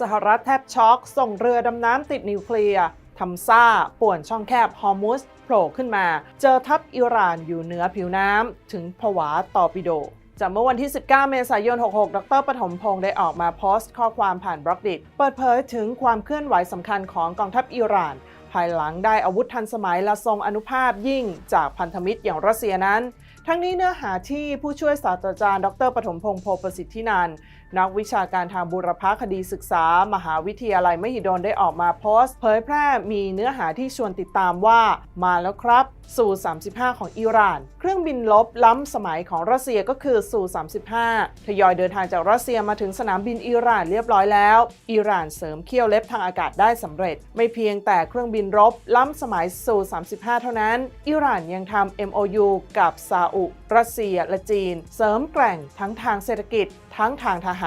สหรัฐแทบช็อก ส่งเรือดำน้ำติดนิวเคลียร์ทำซ่า ป่วนช่องแคบฮอร์มุสโผล่ขึ้นมา เจอทัพอิหร่านอยู่เหนือผิวน้ำ ถึงผวาตอร์ปิโดจากเมื่อวันที่ 19 เมษายน 66 ดรปฐมพงศ์ได้ออกมาโพสต์ข้อความผ่านบล็อกดิเปิดเผยถึงความเคลื่อนไหวสำคัญของกองทัพอิหร่าน ภายหลังได้อาวุธทันสมัยและทรงอนุภาพยิ่งจากพันธมิตรอย่างรัสเซียนั้น ทั้งนี้เนื้อหาที่ผู้ช่วยศาสตราจารย์ ดรปฐมพงศ์โพประสิทธินัน นักวิชาการทางบูรพคดีศึกษา มหาวิทยาลัยมหิดลได้ออกมาโพสต์ เผยแพร่มีเนื้อหาที่ชวนติดตามว่ามาแล้วครับสู่35 ของอิหร่าน เครื่องบินลบล้ำสมัยของรัสเซียก็คือสู่35ทยอยเดินทางจากรัสเซียมาถึงสนามบินอิหร่านเรียบร้อยแล้วอิหร่านเสริมเขี้ยวเล็บทางอากาศได้สำเร็จ ไม่เพียงแต่เครื่องบินรบล้ำสมัยสู่35 เท่านั้น อิหร่านยังทำ MOU กับซาอุ รัสเซียและจีน เสริมแกร่งทั้งทางเศรษฐกิจ ทั้งทางทหาร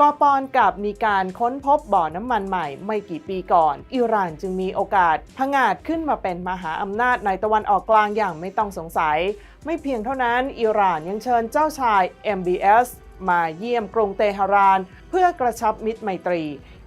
กอปอนกับมีการค้นพบบ่อน้ำมันใหม่ไม่กี่ปีก่อน อิหร่านจึงมีโอกาสพงาดขึ้นมาเป็นมหาอำนาจในตะวันออกกลางอย่างไม่ต้องสงสัย ไม่เพียงเท่านั้นอิหร่านยังเชิญเจ้าชาย MBS มาเยี่ยมกรุงเตหะราน เพื่อกระชับมิตรไมตรี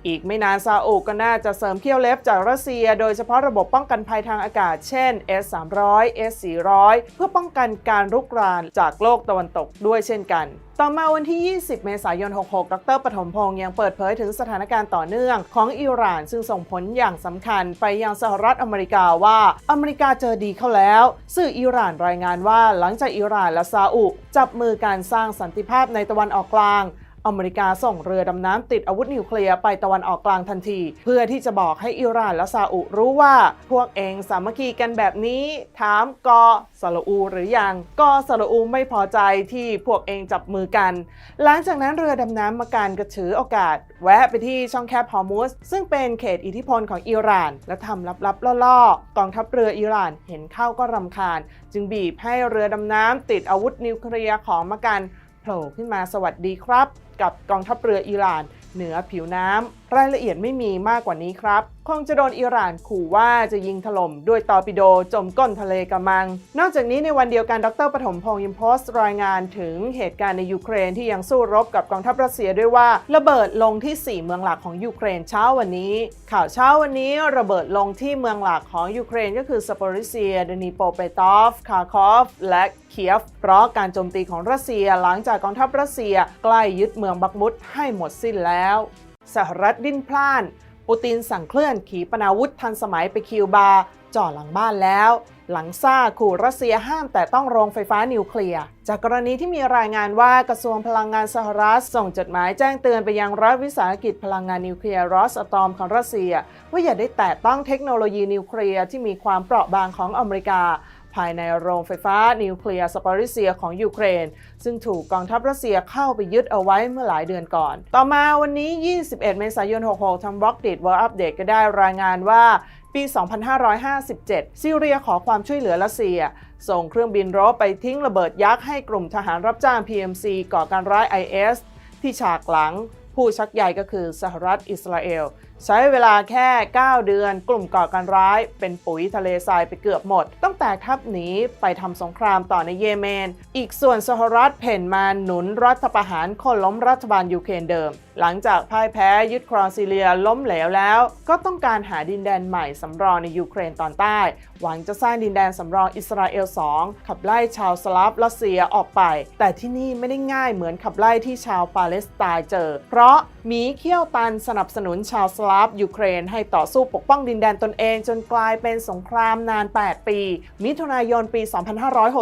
อีกไม่นานซาอุก็น่าจะเสริมเขี้ยวเล็บจากรัสเซีย โดยเฉพาะระบบป้องกันภัยทางอากาศ เช่น S300 S400 เพื่อป้องกันการรุกรานจากโลกตะวันตกด้วยเช่นกัน ต่อมาวันที่ 20 เมษายน 66 ดรปฐมพงศ์ยังเปิดเผยถึงสถานการณ์ต่อเนื่องของอิหร่าน ซึ่งส่งผลอย่างสำคัญไปยังสหรัฐอเมริกาว่าอเมริกาเจอดีเข้าแล้ว สื่ออิหร่านรายงานว่าหลังจากอิหร่านและซาอุจับมือการสร้างสันติภาพในตะวันออกกลาง อเมริกาส่งเรือดำน้ำติดอาวุธนิวเคลียร์ไปตะวันออกกลางทันที เพื่อที่จะบอกให้อิหร่านและซาอุรู้ว่า พวกเองสามัคคีกันแบบนี้ ถามกอสระอูหรือยังกอสระอูไม่พอใจที่พวกเองจับมือกัน หลังจากนั้นเรือดำน้ำมาการกระถือโอกาส แวะไปที่ช่องแคบฮอร์มุสซึ่งเป็นเขตอิทธิพลของอิหร่าน และทำลับๆล่อๆกองทัพเรืออิหร่านเห็นเข้าก็รำคาญ จึงบีบให้เรือดำน้ำติดอาวุธนิวเคลียร์ของมากัน โผล่ขึ้นมาสวัสดีครับ กับกองทัพเรืออิหร่าน เหนือผิวน้ำ รายละเอียดไม่มีมากกว่านี้ครับ คงจะโดนอิหร่านขู่ว่าจะยิงถล่มด้วยตอร์ปิโดจมก้นทะเลกระมัง นอกจากนี้ในวันเดียวกันดรปฐมพงศ์ยิมโพสต์รายงานถึงเหตุการณ์ในยูเครนที่ยังสู้รบกับกองทัพรัสเซียด้วยว่า ระเบิดลงที่ 4 เมืองหลักของยูเครนเช้าวันนี้ ข่าวเช้าวันนี้ระเบิดลงที่เมืองหลักของยูเครนก็คือซาปอริเซียเดนีโปเปตอฟคาคอฟและเคียฟ เพราะการโจมตีของรัสเซียหลังจากกองทัพรัสเซียใกล้ยึดเมืองบักมุดให้หมดสิ้นแล้ว สหรัฐดิ้นพล่าน ปูตินสั่งเคลื่อนขีปนาวุธทันสมัยไปคิวบาจ่อหลังบ้านแล้ว หลังซาขู่รัสเซียห้ามแต่ต้องโรงไฟฟ้านิวเคลียร์ จากกรณีที่มีรายงานว่ากระทรวงพลังงานสหรัฐส่งจดหมายแจ้งเตือนไปยังรัฐวิสาหกิจพลังงานนิวเคลียร์รอสอะตอมของรัสเซีย ว่าอย่าได้แตะต้องเทคโนโลยีนิวเคลียร์ที่มีความเปราะบางของอเมริกา ภายในโรงไฟฟ้านิวเคลียร์สปอริเซียของยูเครน ซึ่งถูกกองทัพรัสเซียเข้าไปยึดเอาไว้เมื่อหลายเดือนก่อน ต่อมาวันนี้ 21 เมษายน 66 ทางบล็อกดิด World Update ก็ได้รายงานว่าปี 2557 ซีเรียขอความช่วยเหลือรัสเซีย ส่งเครื่องบินรบไปทิ้งระเบิดยักษ์ให้กลุ่มทหารรับจ้าง PMC ก่อการร้าย IS ที่ฉากหลัง ผู้ชักใหญ่ก็คือสหรัฐอิสราเอล ใช้เวลาแค่ 9 เดือนกลุ่มก่อการร้ายเป็นปุ๋ยทะเลทรายไปเกือบหมดตั้งแต่ทัพหนีไปทำสงครามต่อในเยเมน อีกส่วนสหรัฐเพ่นมาหนุนรัฐประหารคนล้มรัฐบาลยูเครนเดิม หลังจากพ่ายแพ้ยึดครองซีเรียล้มเหลวแล้ว ก็ต้องการหาดินแดนใหม่สำรองในยูเครนตอนใต้ หวังจะสร้างดินแดนสำรองอิสราเอล 2 ขับไล่ชาวสลาฟรัสเซียออกไป แต่ที่นี่ไม่ได้ง่ายเหมือนขับไล่ที่ชาวปาเลสไตน์เจอ เพราะ หมีเขี้ยวตันสนับสนุนชาวสลาฟยูเครน ให้ต่อสู้ปกป้องดินแดนตนเอง จนกลายเป็นสงครามนาน 8 ปี มิถุนายนปี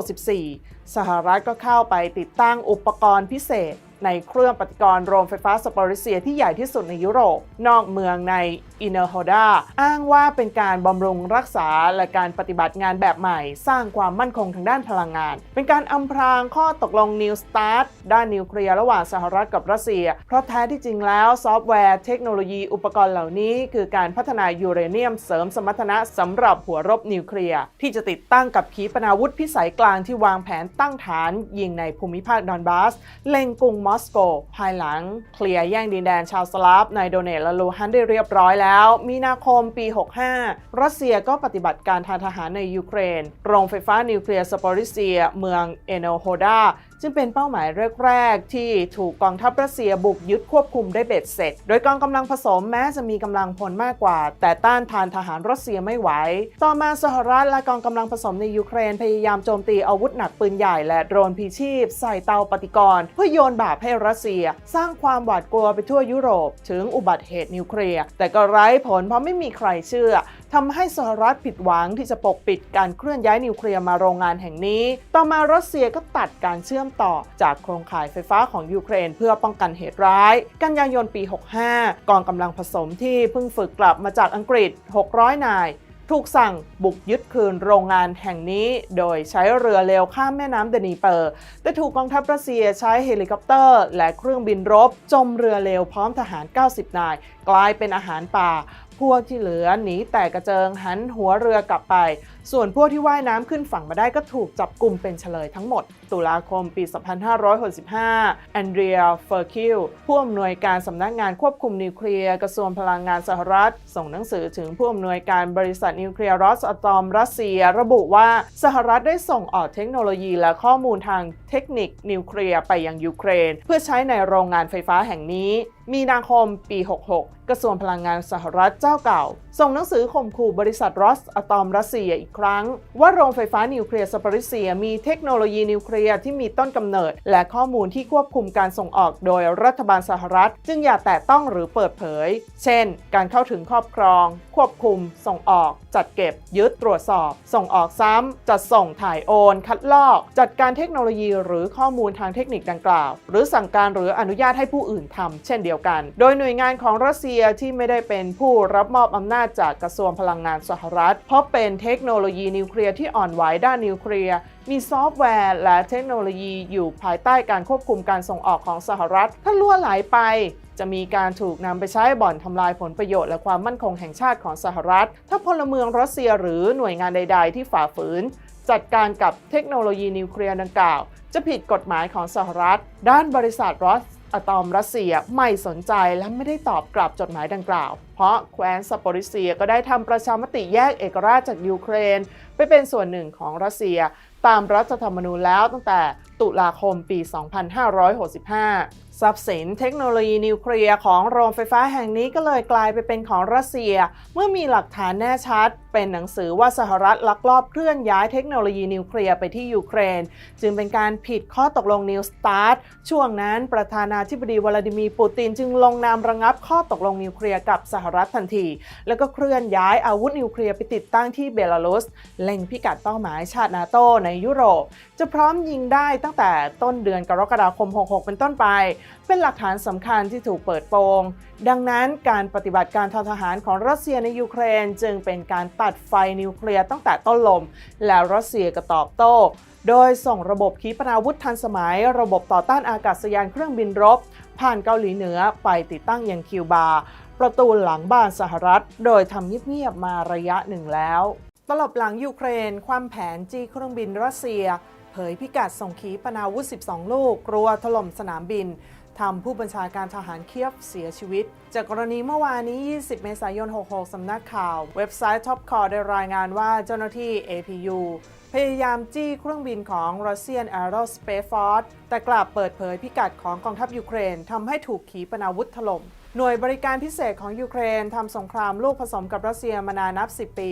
2564 สหรัฐก็เข้าไปติดตั้งอุปกรณ์พิเศษ ในเครื่องปฏิกรณ์โรงไฟฟ้าสปอริเซียที่ใหญ่ที่สุดในยุโรป นอกเมืองในอินเนอร์โฮดาอ้างว่าเป็นการบำรุงรักษาและการปฏิบัติงานแบบใหม่ สร้างความมั่นคงทางด้านพลังงาน เป็นการอำพรางข้อตกลงนิวสตาร์ทด้านนิวเคลียร์ระหว่างสหรัฐกับรัสเซีย เพราะแท้ที่จริงแล้วซอฟต์แวร์เทคโนโลยีอุปกรณ์เหล่านี้ คือการพัฒนายูเรเนียมเสริมสมรรถนะสำหรับหัวรบนิวเคลียร์ที่จะติดตั้งกับขีปนาวุธพิสัยกลางที่วางแผนตั้งฐานยิงในภูมิภาคดอนบาสเล็งกรุงมอสโก ภายหลังเคลียร์แย่งดินแดนชาวสลาฟในโดเนตและลูฮันได้เรียบร้อยแล้ว มีนาคมปี 65 รัสเซียก็ปฏิบัติการทางทหารในยูเครน โรงไฟฟ้านิวเคลียร์สปอริเซีย เมืองเอโนโฮดา จึงเป็นเป้าหมายแรกๆ ที่ถูกกองทัพรัสเซียบุกยึดควบคุมได้เบ็ดเสร็จ โดยกองกำลังผสมแม้จะมีกำลังพลมากกว่า แต่ต้านทานทหารรัสเซียไม่ไหว ต่อมาสหรัฐและกองกำลังผสมในยูเครนพยายามโจมตีอาวุธหนักปืนใหญ่และโดรนพีชีพ ใส่เตาปฏิกรณ์เพื่อโยนบาปให้รัสเซีย สร้างความหวาดกลัวไปทั่วยุโรป ถึงอุบัติเหตุนิวเคลียร์แต่ก็ไร้ผลเพราะไม่มีใครเชื่อ ทำให้สหรัฐผิดหวังที่จะปกปิดการเคลื่อนย้ายนิวเคลียร์มาโรงงานแห่งนี้ ต่อมารัสเซียก็ตัดการเชื่อมต่อจากโครงข่ายไฟฟ้าของยูเครน เพื่อป้องกันเหตุร้าย กันยายนปี 65 กองกำลังผสมที่เพิ่งฝึกกลับมาจากอังกฤษ 600 นายถูกสั่งบุกยึดคืนโรงงานแห่งนี้ โดยใช้เรือเร็วข้ามแม่น้ำเดนีเปอร์ แต่ถูกกองทัพรัสเซียใช้เฮลิคอปเตอร์ และเครื่องบินรบ จมเรือเร็วพร้อมทหาร 90 นาย กลายเป็นอาหารป่า พวกที่เหลือหนีแต่กระเจิงหันหัวเรือกลับไป ส่วนพวกที่ว่ายน้ำขึ้นฝั่งมาได้ก็ถูกจับกลุ่มเป็นเฉลยทั้งหมด ตุลาคมปี 2565 แอนเดรียเฟอร์คิลผู้อำนวยการสำนักงานควบคุมนิวเคลียร์กระทรวงพลังงานสหรัฐ ส่งหนังสือถึงผู้อำนวยการบริษัทนิวเคลียร์รอสอะตอมรัสเซีย ระบุว่าสหรัฐได้ส่งออกเทคโนโลยีและข้อมูลทางเทคนิคนิวเคลียร์ไปยังยูเครน เพื่อใช้ในโรงงานไฟฟ้าแห่งนี้ มีนาคมปี 66 กระทรวงพลังงานสหรัฐเจ้าเก่า ส่งหนังสือข่มขู่บริษัทรอสอะตอมรัสเซียอีกครั้ง ว่าโรงไฟฟ้านิวเคลียร์ซาปริเซียมีเทคโนโลยีนิวเคลียร์ที่มีต้นกำเนิด และข้อมูลที่ควบคุมการส่งออกโดยรัฐบาลสหรัฐ จึงอย่าแตะต้องหรือเปิดเผย เช่น การเข้าถึงครอบครอง ควบคุม ส่งออกจัดเก็บ ยึดตรวจสอบ ส่งออกซ้ำ จัดส่งถ่ายโอน คัดลอก จัดการเทคโนโลยีหรือข้อมูลทางเทคนิคดังกล่าว หรือสั่งการหรืออนุญาตให้ผู้อื่นทำเช่นเดียวกัน โดยหน่วยงานของรัสเซียที่ไม่ได้เป็นผู้รับมอบอำนาจจากกระทรวงพลังงานสหรัฐ เพราะเป็นเทคโนโลยีนิวเคลียร์ที่อ่อนไหวด้านนิวเคลียร์มีซอฟต์แวร์และเทคโนโลยีอยู่ภายใต้การควบคุมการส่งออกของสหรัฐ ถ้าล่วไหลไปจะมีการถูกนำไปใช้บ่อนทำลายผลประโยชน์และความมั่นคงแห่งชาติของสหรัฐ ถ้าพลเมืองรัสเซียหรือหน่วยงานใด ๆ ที่ฝ่าฝืน จัดการกับเทคโนโลยีนิวเคลียร์ดังกล่าว จะผิดกฎหมายของสหรัฐ ด้านบริษัทรอสอะตอมรัสเซียไม่สนใจและไม่ได้ตอบกลับจดหมายดังกล่าว เพราะแคว้นซาปอริเซียก็ได้ทำประชามติแยกเอกราชจากยูเครน ไปเป็นส่วนหนึ่งของรัสเซีย ตามรัฐธรรมนูญแล้วตั้งแต่ ตุลาคมปี 2565 ทรัพย์สินเทคโนโลยีนิวเคลียร์ของโรงไฟฟ้าแห่งนี้ก็เลยกลายไปเป็นของรัสเซีย เมื่อมีหลักฐานแน่ชัดเป็นหนังสือว่าสหรัฐลักลอบเคลื่อนย้ายเทคโนโลยีนิวเคลียร์ไปที่ยูเครน จึงเป็นการผิดข้อตกลงนิวสตาร์ทช่วงนั้นประธานาธิบดีวลาดิมีร์ปูตินจึงลงนามระงับข้อตกลงนิวเคลียร์กับสหรัฐทันที แล้วก็เคลื่อนย้ายอาวุธนิวเคลียร์ไปติดตั้งที่เบลารุสเล็งพิกัดเป้าหมายชาตินาโตในยุโรป จะพร้อมยิงได้ตั้งแต่ต้นเดือนกรกฎาคม 66 เป็นต้นไป เป็นหลักฐานสำคัญที่ถูกเปิดโปง ดังนั้นการปฏิบัติการทางทหารของรัสเซียในยูเครนจึงเป็นการตัดไฟนิวเคลียร์ตั้งแต่ต้นลม แล้วรัสเซียก็ตอบโต้ โดยส่งระบบขีปนาวุธทันสมัย ระบบต่อต้านอากาศยานเครื่องบินรบ ผ่านเกาหลีเหนือไปติดตั้งยังคิวบา ประตูหลังบ้านสหรัฐ โดยทำเงียบๆมาระยะหนึ่งแล้วตลบหลังยูเครน ความแผนจี้เครื่องบินรัสเซีย เผยพิกัดส่งขีปนาวุธ 12 ลูกกลัวถล่มสนามบิน ทำผู้บัญชาการทหารเคียฟเสียชีวิต จากกรณีเมื่อวานนี้ 20 เมษายน 66 สำนักข่าว เว็บไซต์ Top Call ได้รายงานว่าเจ้าหน้าที่ APU พยายามจี้เครื่องบินของ Russian Aerospace Force แต่กลับเปิดเผยพิกัดของกองทัพยูเครนทำให้ถูกขีปนาวุธถล่มหน่วยบริการพิเศษของยูเครนทำสงครามลูกผสมกับรัสเซียมานานนับ 10 ปี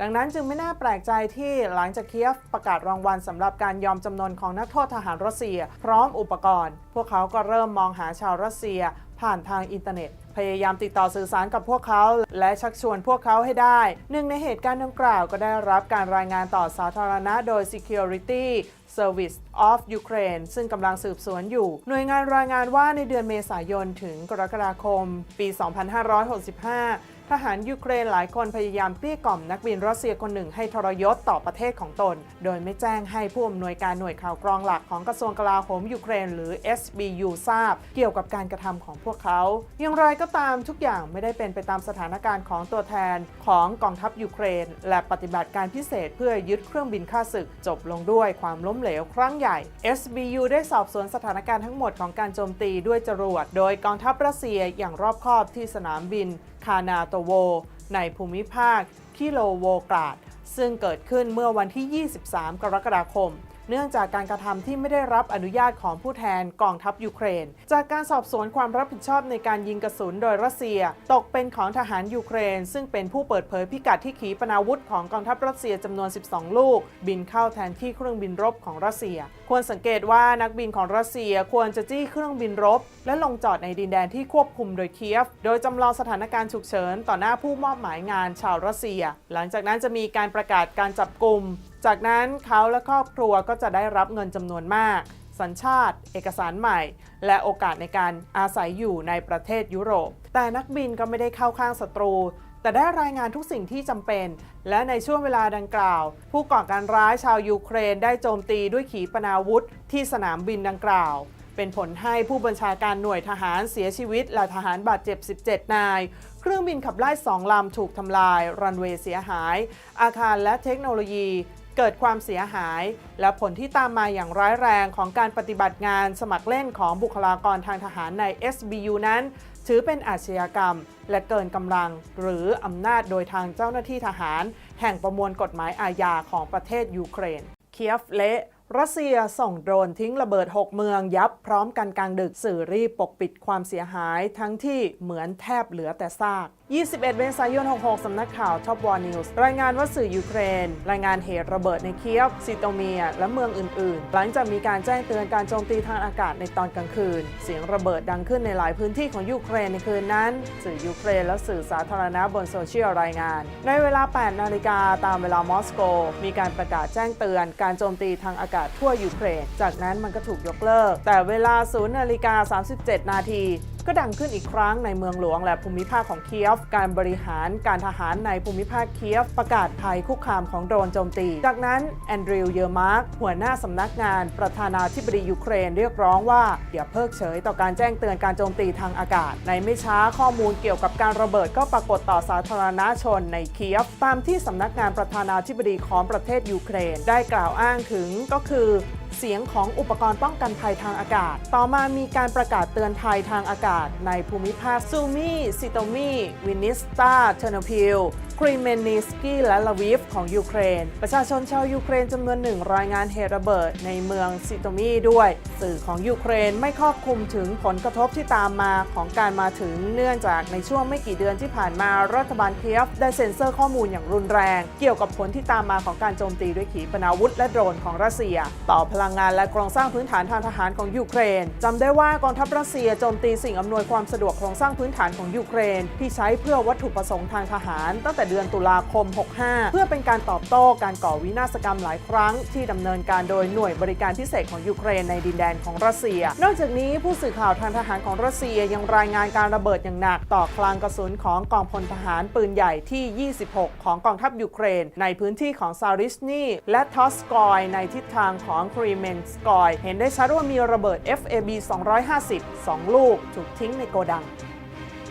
ดังนั้นจึงไม่น่าแปลกใจที่หลังจากเคียฟประกาศรางวัลสำหรับการยอมจำนนของนักโทษทหารรัสเซีย พร้อมอุปกรณ์ พวกเขาก็เริ่มมองหาชาวรัสเซีย ผ่านทางอินเทอร์เน็ต พยายามติดต่อสื่อสารกับพวกเขา และชักชวนพวกเขาให้ได้ หนึ่งในเหตุการณ์ดังกล่าวก็ได้รับการรายงานต่อสาธารณะโดย Security Service of Ukraine ซึ่งกำลังสืบสวนอยู่ หน่วยงานรายงานว่าในเดือนเมษายนถึงกรกฎาคม ปี 2565 ทหารยูเครนหลายคนพยายามเกลี้ยกล่อมนักบินรัสเซียคนหนึ่งให้ทรยศต่อประเทศของตน โดยไม่แจ้งให้ผู้อำนวยการหน่วยข่าวกรองหลักของกระทรวงกลาโหมยูเครนหรือ SBU ทราบ เกี่ยวกับการกระทำของพวกเขา อย่างไรก็ตามทุกอย่างไม่ได้เป็นไปตามสถานการณ์ของตัวแทนของกองทัพยูเครน และปฏิบัติการพิเศษเพื่อยึดเครื่องบินฆ่าศึกจบลงด้วยความล้มเหลวครั้งใหญ่ SBU ได้สอบสวนสถานการณ์ทั้งหมดของการโจมตีด้วยจรวด โดยกองทัพรัสเซียอย่างรอบคอบที่สนามบิน คานาโตโว ในภูมิภาค คิโลโวกราดซึ่งเกิดขึ้นเมื่อวันที่ 23 กรกฎาคม เนื่องจากการกระทำที่ไม่ได้รับอนุญาตของผู้แทนกองทัพยูเครน จากการสอบสวนความรับผิดชอบในการยิงกระสุนโดยรัสเซีย ตกเป็นของทหารยูเครน ซึ่งเป็นผู้เปิดเผยพิกัดที่ขีปนาวุธของกองทัพรัสเซียจำนวน 12 ลูก บินเข้าแทนที่เครื่องบินรบของรัสเซีย ควรสังเกตว่านักบินของรัสเซียควรจะจี้เครื่องบินรบ และลงจอดในดินแดนที่ควบคุมโดยเคียฟ โดยจำลองสถานการณ์ฉุกเฉินต่อหน้าผู้มอบหมายงานชาวรัสเซีย หลังจากนั้นจะมีการประกาศการจับกลุ่ม จากนั้นเขาและครอบครัวก็จะได้รับเงินจำนวนมาก สัญชาติ เอกสารใหม่ และโอกาสในการอาศัยอยู่ในประเทศยุโรป แต่นักบินก็ไม่ได้เข้าข้างศัตรู แต่ได้รายงานทุกสิ่งที่จำเป็น และในช่วงเวลาดังกล่าว ผู้ก่อการร้ายชาวยูเครนได้โจมตีด้วยขีปนาวุธที่สนามบินดังกล่าวเป็นผลให้ผู้บัญชาการหน่วยทหารเสียชีวิต และทหารบาดเจ็บ 17 นาย เครื่องบินขับไล่สองลำถูกทำลาย รันเวย์เสียหาย อาคารและเทคโนโลยี เกิดความเสียหาย และผลที่ตามมาอย่างร้ายแรงของการปฏิบัติงานสมัครเล่นของบุคลากรทางทหารใน SBU นั้น ถือเป็นอาชญากรรม และเกินกำลัง หรืออำนาจโดยทางเจ้าหน้าที่ทหาร แห่งประมวลกฎหมายอาญาของประเทศยูเครน เคียฟเละรัสเซียส่งโดรนทิ้งระเบิด 6 เมืองยับพร้อมกันกลางดึกสื่อรีบปกปิดความเสียหายทั้งที่เหมือนแทบเหลือแต่ซาก21 เมษายน 66 สำนักข่าว Top War News รายงานว่าสื่อยูเครน รายงานเหตุระเบิดในเคียฟซิโตเมีย และเมืองอื่น ๆ หลังจากมีการแจ้งเตือนการโจมตีทางอากาศในตอนกลางคืน เสียงระเบิดดังขึ้นในหลายพื้นที่ของยูเครนในคืนนั้น สื่อยูเครนและสื่อสาธารณะบนโซเชียลรายงาน ในเวลา 8 นาฬิกาตามเวลามอสโก มีการประกาศแจ้งเตือนการโจมตีทางอากาศทั่วยูเครน จากนั้นมันก็ถูกยกเลิก แต่เวลา 0 นาฬิกา 37 นาที ก็ดังขึ้นอีกครั้งในเมืองหลวงและภูมิภาคของเคียฟ การบริหารการทหารในภูมิภาคเคียฟ ประกาศภัยคุกคามของโดรนโจมตี จากนั้นแอนดริวเยอร์มาร์กหัวหน้าสำนักงานประธานาธิบดียูเครนเรียกร้องว่าอย่าเพิกเฉยต่อการแจ้งเตือนการโจมตีทางอากาศ ในไม่ช้าข้อมูลเกี่ยวกับการระเบิดก็ปรากฏต่อสาธารณชนในเคียฟ ตามที่สำนักงานประธานาธิบดีของประเทศยูเครน ได้กล่าวอ้างถึงก็คือ เสียงของอุปกรณ์ป้องกันภัยทางอากาศ ต่อมามีการประกาศเตือนภัยทางอากาศ ในภูมิภาคซูมีซิโตมีวินิสตาเทอร์โนพิลครีเมนิสกี้และลาวิฟของยูเครน ประชาชนชาวยูเครนจำนวนหนึ่งรายงานเหตุระเบิดในเมืองซิโตมีด้วย สื่อของยูเครนไม่ครอบคลุมถึงผลกระทบที่ตามมาของการมาถึงเนื่องจากในช่วงไม่กี่เดือนที่ผ่านมารัฐบาลเคียฟได้เซ็นเซอร์ข้อมูลอย่างรุนแรง เกี่ยวกับผลที่ตามมาของการโจมตีด้วยขีปนาวุธและโดรนของรัสเซีย ต่อพลังงานและโครงสร้างพื้นฐานทางทหารของยูเครนจำได้ว่ากองทัพรัสเซียโจมตีสิ่งอำนวยความสะดวกโครงสร้างพื้นฐานของยูเครน ที่ใช้เพื่อวัตถุประสงค์ทางทหารตั้งแต่เดือนตุลาคม 65 เพื่อเป็นการตอบโต้การก่อวินาศกรรมหลายครั้ง ที่ดำเนินการโดยหน่วยบริการพิเศษของยูเครนในดินแดนของรัสเซีย นอกจากนี้ผู้สื่อข่าวทางทหารของรัสเซียยังรายงานการระเบิดอย่างหนัก ต่อคลังกระสุนของกองพลทหารปืนใหญ่ที่ 26 ของกองทัพยูเครน ในพื้นที่ของซาริสนีและทอสกอย ในทิศทางของครีเมนสกอย เห็นได้ชัดว่ามีระเบิด FAB 250 2 ลูก ถูกทิ้งในโกดัง